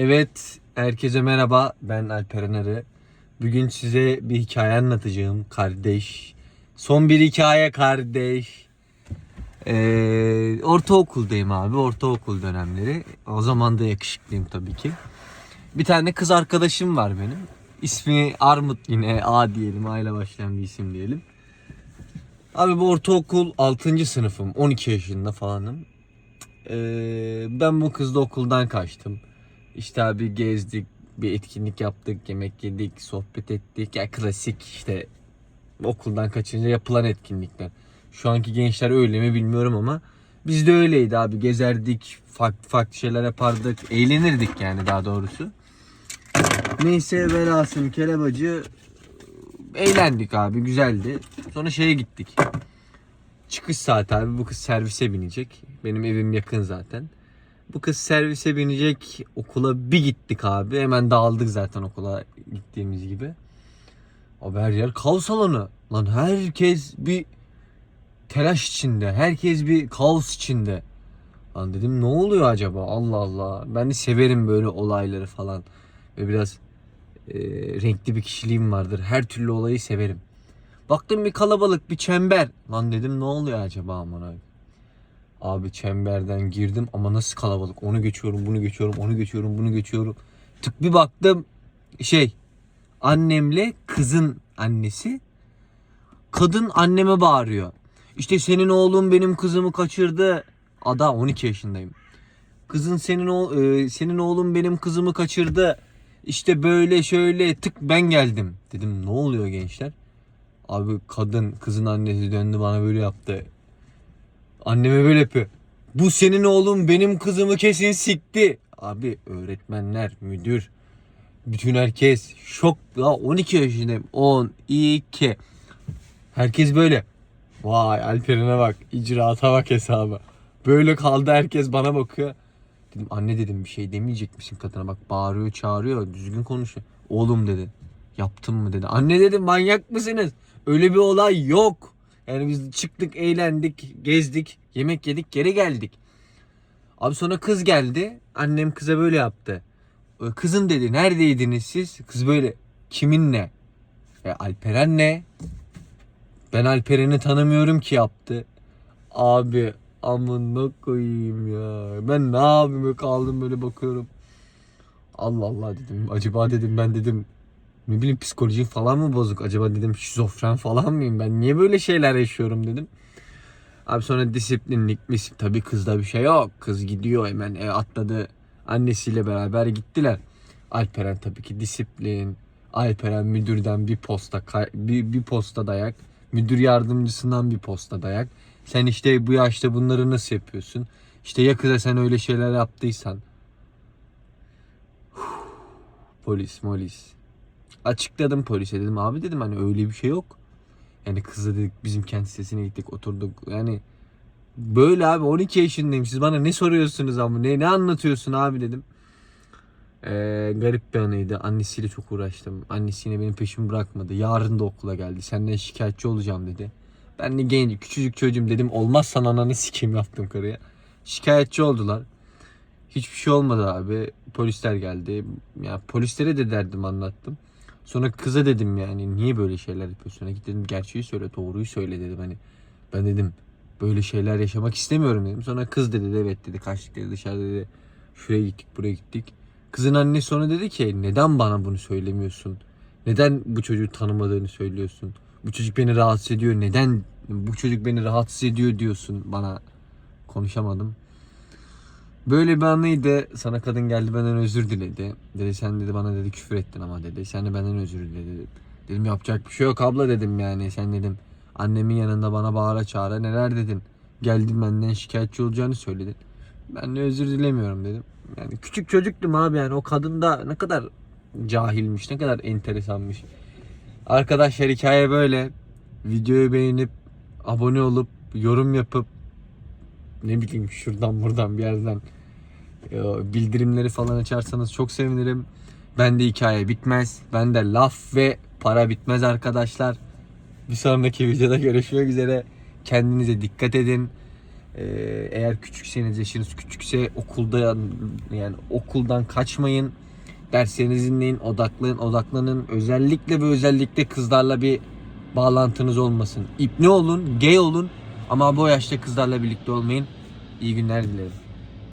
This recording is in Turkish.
Evet, herkese merhaba. Ben Alperen Arı. Bugün size bir hikaye anlatacağım kardeş. Son bir hikaye kardeş. Ee, ortaokuldayım abi, ortaokul dönemleri. O zaman da yakışıklıyım tabii ki. Bir tane kız arkadaşım var benim. İsmi Armut yine A diyelim, A ile başlayan bir isim diyelim. Abi bu ortaokul 6. sınıfım, 12 yaşında falanım. Ee, ben bu kızla okuldan kaçtım. İşte abi gezdik, bir etkinlik yaptık, yemek yedik, sohbet ettik. Ya klasik işte okuldan kaçınca yapılan etkinlikler. Şu anki gençler öyle mi bilmiyorum ama biz de öyleydi abi. Gezerdik, farklı farklı şeyler yapardık, eğlenirdik yani daha doğrusu. Neyse velhasım kelebacı eğlendik abi güzeldi. Sonra şeye gittik. Çıkış saati abi bu kız servise binecek. Benim evim yakın zaten. Bu kız servise binecek. Okula bir gittik abi. Hemen dağıldık zaten okula gittiğimiz gibi. Abi her yer kaos alanı. Lan herkes bir telaş içinde. Herkes bir kaos içinde. Lan dedim ne oluyor acaba? Allah Allah. Ben de severim böyle olayları falan. Ve biraz e, renkli bir kişiliğim vardır. Her türlü olayı severim. Baktım bir kalabalık, bir çember. Lan dedim ne oluyor acaba aman abi. Çemberden girdim ama nasıl kalabalık. Onu geçiyorum, bunu geçiyorum, onu geçiyorum, bunu geçiyorum. Tık bir baktım şey annemle kızın annesi kadın anneme bağırıyor. İşte senin oğlun benim kızımı kaçırdı. Ada 12 yaşındayım. Kızın senin o e, senin oğlun benim kızımı kaçırdı. İşte böyle şöyle tık ben geldim. Dedim ne oluyor gençler? Abi kadın kızın annesi döndü bana böyle yaptı. Anneme böyle yapıyor. Bu senin oğlun benim kızımı kesin sikti. Abi öğretmenler, müdür, bütün herkes şok. Ya 12 yaşındayım. 12. Herkes böyle. Vay Alperen'e bak. icraata bak hesabı. Böyle kaldı herkes bana bakıyor. Dedim anne dedim bir şey demeyecek misin kadına bak bağırıyor çağırıyor düzgün konuşuyor. Oğlum dedi. Yaptın mı dedi. Anne dedim manyak mısınız? Öyle bir olay yok. Yani biz çıktık eğlendik gezdik yemek yedik geri geldik. Abi sonra kız geldi. Annem kıza böyle yaptı. "E, Kızım dedi neredeydiniz siz? Kız böyle kiminle? E, Alperen ne? Ben Alperen'i tanımıyorum ki yaptı. Abi amına koyayım ya. Ben ne yapayım kaldım böyle bakıyorum. Allah Allah dedim. Acaba dedim ben dedim ne bileyim psikolojim falan mı bozuk? Acaba dedim şizofren falan mıyım? Ben niye böyle şeyler yaşıyorum dedim. Abi sonra disiplinlik misin? Tabii kızda bir şey yok. Kız gidiyor hemen e, atladı. Annesiyle beraber gittiler. Alperen tabii ki disiplin. Alperen müdürden bir posta bir, bir posta dayak. Müdür yardımcısından bir posta dayak. Sen işte bu yaşta bunları nasıl yapıyorsun? İşte ya kıza sen öyle şeyler yaptıysan. Polis molis. Açıkladım polise dedim abi dedim hani öyle bir şey yok. Yani kızla dedik bizim kendi sitesine gittik oturduk yani böyle abi 12 yaşındayım siz bana ne soruyorsunuz ama ne ne anlatıyorsun abi dedim. Ee, garip bir anıydı. Annesiyle çok uğraştım. Annesi yine benim peşimi bırakmadı. Yarın da okula geldi. Senden şikayetçi olacağım dedi. Ben de genç küçücük çocuğum dedim. Olmazsan ananı sikeyim yaptım karıya. Şikayetçi oldular. Hiçbir şey olmadı abi. Polisler geldi. Ya polislere de derdim anlattım. Sonra kıza dedim yani niye böyle şeyler yapıyorsun? Hani git dedim gerçeği söyle, doğruyu söyle dedim hani. Ben dedim böyle şeyler yaşamak istemiyorum dedim. Sonra kız dedi evet dedi kaçtık dedi dışarıda dedi. Şuraya gittik buraya gittik. Kızın annesi sonra dedi ki neden bana bunu söylemiyorsun? Neden bu çocuğu tanımadığını söylüyorsun? Bu çocuk beni rahatsız ediyor. Neden bu çocuk beni rahatsız ediyor diyorsun bana? Konuşamadım. Böyle bir anıydı. Sana kadın geldi benden özür diledi. Dedi sen dedi bana dedi küfür ettin ama dedi. Sen de benden özür diledi. Dedim yapacak bir şey yok abla dedim yani. Sen dedim annemin yanında bana bağıra çağıra neler dedin. Geldin benden şikayetçi olacağını söyledin. Ben de özür dilemiyorum dedim. Yani küçük çocuktum abi yani o kadın da ne kadar cahilmiş, ne kadar enteresanmış. Arkadaşlar hikaye böyle. Videoyu beğenip abone olup yorum yapıp ne bileyim şuradan buradan bir yerden e, bildirimleri falan açarsanız çok sevinirim. Ben de hikaye bitmez. Ben de laf ve para bitmez arkadaşlar. Bir sonraki videoda görüşmek üzere. Kendinize dikkat edin. Ee, eğer küçükseniz yaşınız küçükse okulda yani okuldan kaçmayın. Derslerinizi dinleyin, odaklanın, odaklanın. Özellikle ve özellikle kızlarla bir bağlantınız olmasın. İpne olun, gay olun ama bu yaşta kızlarla birlikte olmayın. İyi günler dilerim.